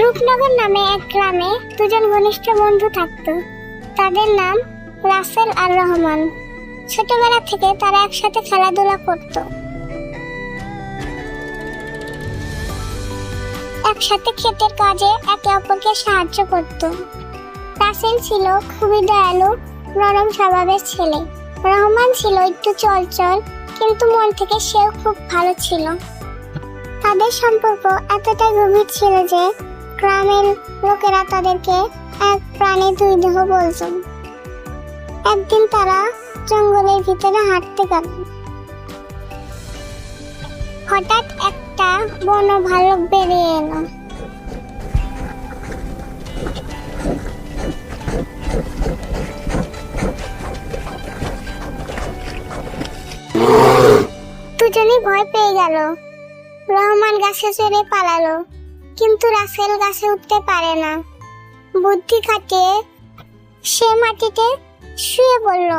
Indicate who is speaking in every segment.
Speaker 1: রূপনগর নামে এক গ্রামে দুজন ঘনিষ্ঠ বন্ধু থাকত। তাদের নাম রাসেল আর রহমান। ছোটবেলা থেকে তারা একসাথে খেলাধুলা করত। একসাথে ক্ষেতের কাজে একে অপরকে সাহায্য করত। রাসেল ছিল খুবই দয়ালু, নরম স্বভাবের ছেলে। রহমান ছিল একটু চলচল, কিন্তু মন থেকে সেও খুব ভালো ছিল। তাদের সম্পর্ক এতটাই গভীর ছিল যে গ্রামের লোকেরা তাদেরকে এক প্রাণী দুই দেহ বলত। একদিন তারা জঙ্গলের ভিতরে হাঁটতে গেল। হঠাৎ একটা বন ভালুক বেরিয়ে এলো। দুজনেই ভয় পেয়ে গেল। রহমান গাছে চড়ে পালালো, কিন্তু রাসেল গাছে উঠতে পারে না। বুদ্ধি খাটিয়ে সে মাটিতে শুয়ে পড়ল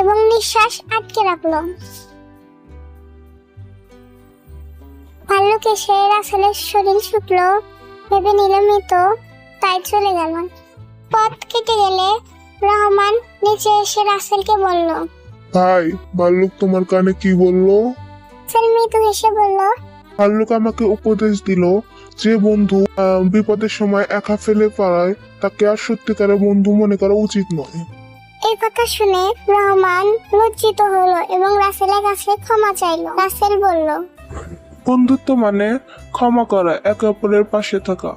Speaker 1: এবং নিঃশ্বাস আটকে রাখল। ভাল্লুক এসে রাসেলের শরীর শুকলো, ভেবে নিল মৃত, তাই চলে গেল। পথ কেটে গেলে রহমান নিচে এসে রাসেলকে বলল
Speaker 2: ভাই ভাল্লুক তোমার কানে কি বলল?
Speaker 1: মৃদু হেসে বলল।
Speaker 2: ভাল্লুক আমাকে উপদেশ দিল যে বন্ধু বিপদের সময় একা ফেলে পারায় তাকে আর সত্যিকারের বন্ধু মনে করা উচিত নয়।
Speaker 1: এই কথা শুনে রহমান লজ্জিত হলো এবং রাসেলের কাছে ক্ষমা চাইলো। রাসেল বলল
Speaker 2: বন্ধুত্ব মানে ক্ষমা করা একে অপরের পাশে থাকা।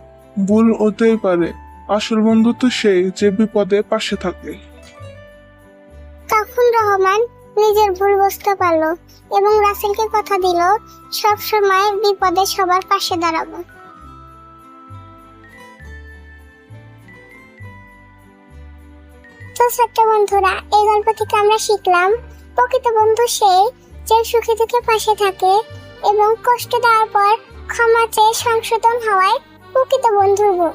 Speaker 2: ভুল হতেই পারে। আসল বন্ধুত্ব সেই যে বিপদে পাশে থাকে।
Speaker 1: রহমান নিজের ভুল বুঝতে পারল এবং রাসেলকে কথা দিল, সব সময় বিপদে সবার পাশে দাঁড়াবো। তো ছোট্ট বন্ধুরা, এই গল্প থেকে আমরা শিখলাম, প্রকৃত বন্ধু সে যে সুখে দুঃখে পাশে থাকে এবং কষ্ট দেওয়ার পর ক্ষমা চেয়ে সংশোধন হওয়ায় প্রকৃত বন্ধুর গুণ